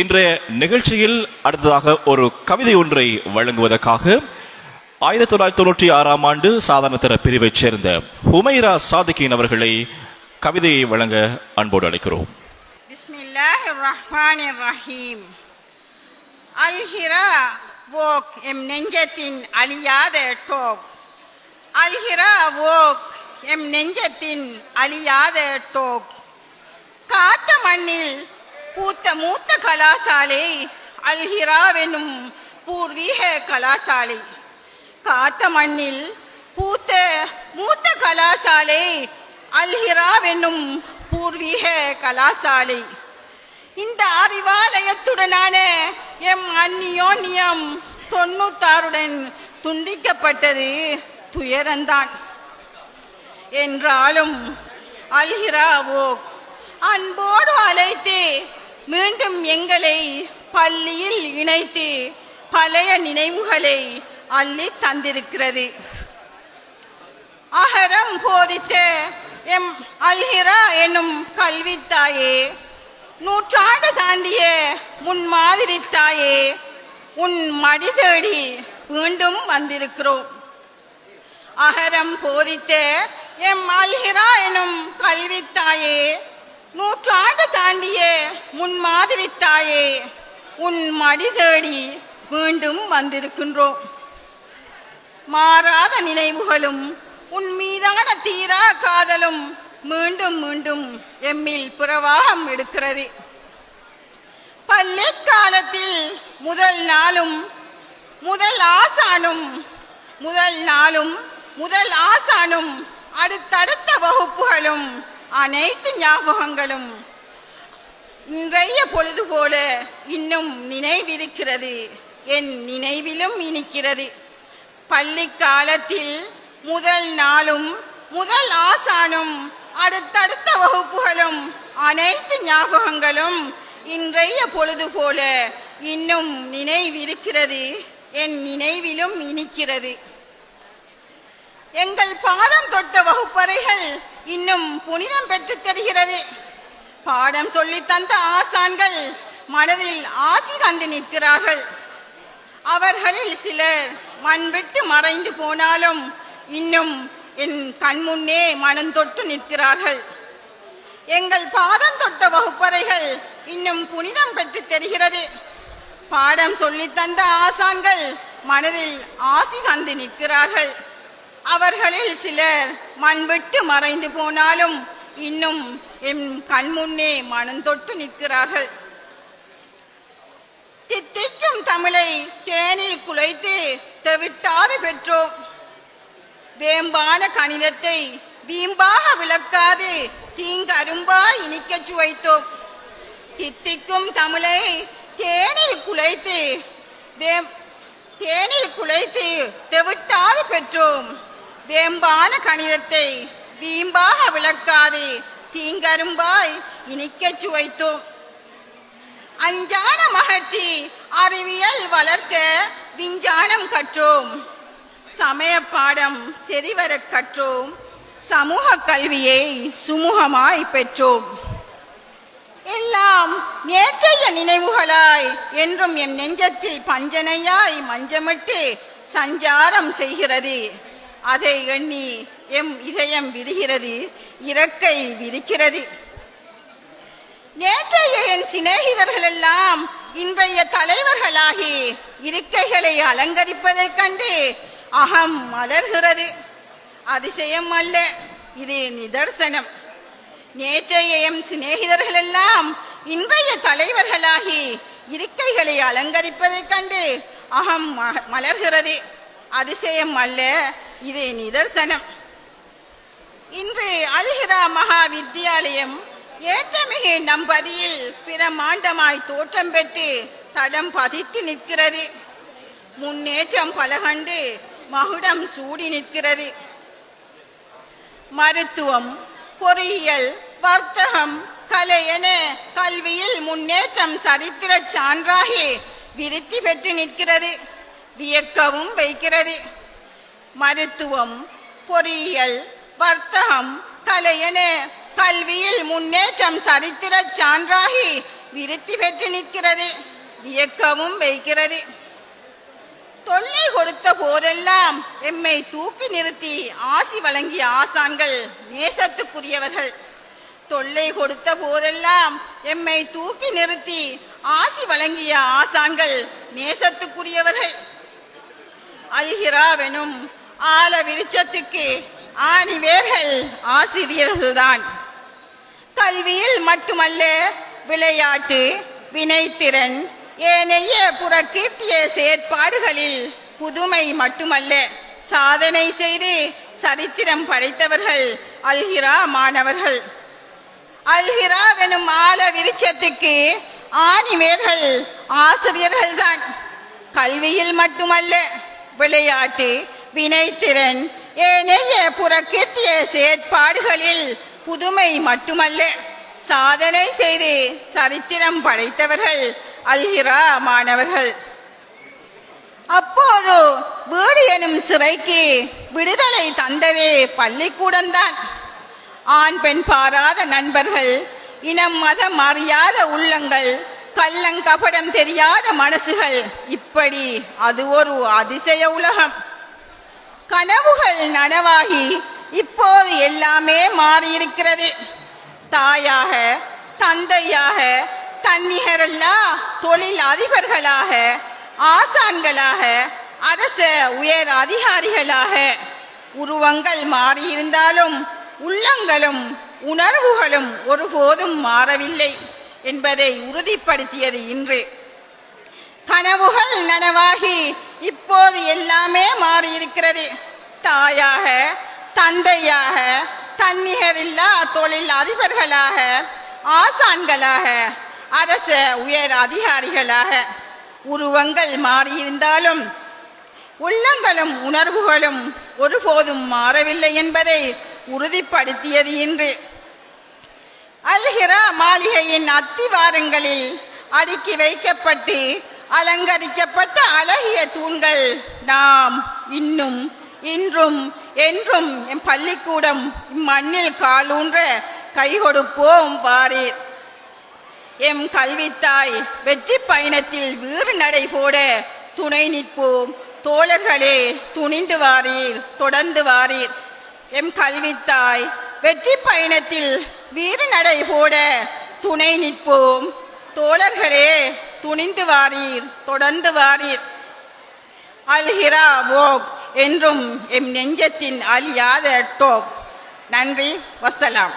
இன்றைய நிகழ்ச்சியில் அடுத்ததாக ஒரு கவிதை ஒன்றை வழங்குவதற்காக ஆயிரத்தி தொள்ளாயிரத்தி தொண்ணூற்றி ஆறாம் ஆண்டு சாதாரண பிரிவைச் சேர்ந்த ஹுமைரா சாதிகின் அவர்களை கவிதையை வழங்க அன்போடு அழைக்கிறோம். அல்ஹிரா ஓக் எம் நெஞ்சத்தின் அழியாத டோக். அல்ஹிரா ஓக் எம் நெஞ்சத்தின் அழியாத டோக். காத்த மண்ணில் மூத்த கலாசாலை அல்ஹிராவெனும் பூர்வீக கலாசாலை. காத்த மண்ணில் பூத்த மூத்த கலாசாலை அல்ஹிராவெனும் பூர்வீக கலாசாலை. இந்த அறிவாலயத்துடனான எம் அந்நியோன்யம் தொண்ணூத்தாருடன் துண்டிக்கப்பட்டது துயரந்தான். என்றாலும் அல்ஹிராவோ அன்போடு அழைத்தே மீண்டும் எங்களை பள்ளியில் இணைத்து பழைய நினைவுகளை அள்ளி தந்திருக்கிறது. அகரம் போதித்த எம் அல்ஹிரா என்னும் கல்வித்தாயே நூற்றாண்டு தாண்டிய முன்மாதிரி தாயே உன் மடி தேடி மீண்டும் வந்திருக்கிறோம். அகரம் போதித்த எம் அல்ஹிரா எனும் கல்வித்தாயே நூற்றாண்டு தாண்டிய முன்மாதிரி தாயே உன் மடி தேடி மீண்டும் வந்திருக்கின்றோம். மாறாத நினைவுகளும் உன் மீதான தீரா காதலும் மீண்டும் மீண்டும் எம்மில் பிரவாகம் எடுக்கிறது. பள்ளி காலத்தில் முதல் நாளும் முதல் ஆசானும் முதல் நாளும் முதல் ஆசானும் அடுத்தடுத்த வகுப்புகளும் அனைத்து ஞாபகங்களும் இன்றைய பொழுது போல இன்னும் நினைவிருக்கிறது. என் நினைவிலும் இனிக்கிறது. பள்ளி காலத்தில் முதல் நாளும் முதல் ஆசானும் அடுத்தடுத்த வகுப்புகளும் அனைத்து ஞாபகங்களும் இன்றைய பொழுது போல இன்னும் நினைவிருக்கிறது. என் நினைவிலும் இனிக்கிறது. எங்கள் பாதம் தொட்ட வகுப்பறைகள் இன்னும் புனிதம் பெற்றுத் தெரிகிறது. பாடம் சொல்லி தந்த ஆசான்கள் மனதில் ஆசி தந்து நிற்கிறார்கள். அவர்களில் சிலர் மண் விட்டு மறைந்து போனாலும் இன்னும் என் கண்முன்னே மனம் தொட்டு நிற்கிறார்கள். எங்கள் பாதம் தொட்ட வகுப்பறைகள் இன்னும் புனிதம் பெற்று தெரிகிறது. பாடம் சொல்லி தந்த ஆசான்கள் மனதில் ஆசி தந்து நிற்கிறார்கள். அவர்களில் சிலர் மண் விட்டு மறைந்து போனாலும் இன்னும் என் கண்முன்னே மனம் தொட்டு நிற்கிறார்கள். தித்திக்கும் தமிழை தேனில் குலைத்து தெவிட்டாது பெற்றோம். வேம்பான கணிதத்தை வீம்பாக விளக்காது தீங்கரும்பா இனிக்க சுவைத்தோம். தித்திக்கும் தமிழை தேனில் குலைத்து வேம் தேனில் குலைத்து தெவிட்டாது பெற்றோம். வேம்பான கணிதத்தை வீம்பாக விளக்காது. தீங்கரும்பாய் இனிக்கச் சுவைத்தோம். அஞ்சான மகற்றி அறிவியல் வளர்க்க விஞ்ஞானம் கற்றோம். சமய பாடம் செறிவர கற்றோம். சமூக கல்வியை சுமூகமாய் பெற்றோம். எல்லாம் நேற்றைய நினைவுகளாய் என்றும் என் நெஞ்சத்தில் பஞ்சனையாய் மஞ்சமிட்டு சஞ்சாரம் செய்கிறது. அதை எண்ணி எம் இதயம் விரிகிறது இறக்கை விரிக்கிறது. நேற்றைய என் சிநேகிதர்கள் எல்லாம் இன்றைய தலைவர்களாகி இருக்கைகளை அலங்கரிப்பதைக் கண்டு அகம் மலர்கிறது. அதிசயம் அல்ல இது நிதர்சனம். நேற்றைய எம் சிநேகிதர்கள் எல்லாம் இன்றைய தலைவர்களாகி இருக்கைகளை அலங்கரிப்பதைக் கண்டு அகம் மலர்கிறது. அதிசயம் அல்ல இது நிதர்சனம். இன்று அல்ஹிரா மகா வித்தியாலயம் ஏற்றமிகு நம்பதியில் பிரமாண்டமாய் தோற்றம் பெற்று தடம் பதித்து நிற்கிறது. முன்னேற்றம் பலகண்டு மகுடம் சூடி நிற்கிறது. மருத்துவம் பொறியியல் வர்த்தகம் கலை என கல்வியில் முன்னேற்றம் சரித்திர சான்றாகி விருத்தி பெற்று நிற்கிறது. வியக்கவும் வைக்கிறது. மருத்துவம் பொறியியல் வர்த்தகம் கலை என கல்வியில் முன்னேற்றம் சரித்திர சான்றாகி விருத்தி பெற்று நிற்கிறது வியக்கவும் வைக்கிறது. தொல்லை கொடுத்த போதெல்லாம் எம்மை தூக்கி நிறுத்தி ஆசி வழங்கிய ஆசான்கள் நேசத்துக்குரியவர்கள். தொல்லை கொடுத்த போதெல்லாம் எம்மை தூக்கி நிறுத்தி ஆசி வழங்கிய ஆசான்கள் நேசத்துக்குரியவர்கள். அல்ஹிராவெனும் ஆல விருட்சத்துக்கு ஆணிவேர்கள் ஆசிரியர்கள்தான். கல்வியில் மட்டுமல்ல விளையாட்டு வினைத்திறன் ஏனைய புறக்கீர்த்திய செயற்பாடுகளில் புதுமை மட்டுமல்ல. சாதனை செய்து சரித்திரம் படைத்தவர்கள் அல்ஹிரா மாணவர்கள். அல்ஹிராவெனும் ஆல விருட்சத்துக்கு ஆணிவேர்கள் ஆசிரியர்கள்தான். கல்வியில் மட்டுமல்ல விளையாட்டு வினைத்திறன் ஏனைய புறக்கீர்த்திய செயற்பாடுகளில் புதுமை மட்டுமல்ல. சாதனை செய்து சரித்திரம் படைத்தவர்கள் அல்ஹிரா மாணவர்கள். அப்போது வீடு எனும் சிறைக்கு விடுதலை தந்ததே பள்ளிக்கூடம்தான். ஆண் பெண் பாராத நண்பர்கள் இனம் மதம் அறியாத உள்ளங்கள் கள்ளங்கபடம் தெரியாத மனசுகள் இப்படி அது ஒரு அதிசய உலகம். கனவுகள் நனவாகி இப்போது எல்லாமே மாறியிருக்கிறது. தாயாக தந்தையாக தன்னிகரல்லா தொழில் அதிபர்களாக ஆசான்களாக அரச உயர் அதிகாரிகளாக. உருவங்கள் மாறியிருந்தாலும் உள்ளங்களும் உணர்வுகளும் ஒருபோதும் மாறவில்லை என்பதை உறுதிப்படுத்தியது இன்று. கனவுகள் நனவாகி இப்போது எல்லாமே மாறியிருக்கிறது. தாயாக தந்தையாக தன்னிகரில்லா தொழில் அதிபர்களாக ஆசான்களாக அரச உயர் அதிகாரிகளாக உருவங்கள் மாறியிருந்தாலும் உள்ளங்களும் உணர்வுகளும் ஒருபோதும் மாறவில்லை என்பதை உறுதிப்படுத்தியது இன்று. அல்ஹிரா மாளிகையின் அத்திவாரங்களில் அடுக்கி வைக்கப்பட்டு அலங்கரிக்கப்பட்ட அழகிய தூண்கள். நாம் இன்னும் இன்றும் என்றும் என் பள்ளிக்கூடம் இம்மண்ணில் காலூன்ற கை கொடுப்போம் பாரீர். எம் கல்வித்தாய் வெற்றி பயணத்தில் வீறு நடை போட துணை நிற்போம். தோழர்களே துணிந்து வாரீர் தொடர்ந்து வாரீர். எம் கல்வித்தாய் வெற்றி பயணத்தில் வீறு நடை போட துணை நிற்போம். தோழர்களே துணிந்து வாரீர் தொடர்ந்து வாரீர். அல்ஹிரா ஓக் என்றும் எம் நெஞ்சத்தின் அழியாத டோக். நன்றி வசலாம்.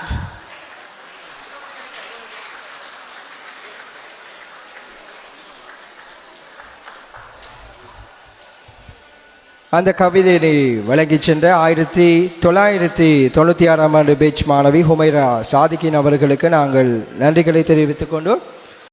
அந்த கவிதையை வழங்கிச் சென்ற ஆயிரத்தி தொள்ளாயிரத்தி தொண்ணூற்றி ஆறாம் ஆண்டு பேச் மாணவி ஹுமைரா சாதிக்கின் அவர்களுக்கு நாங்கள் நன்றிகளை தெரிவித்துக் கொண்டு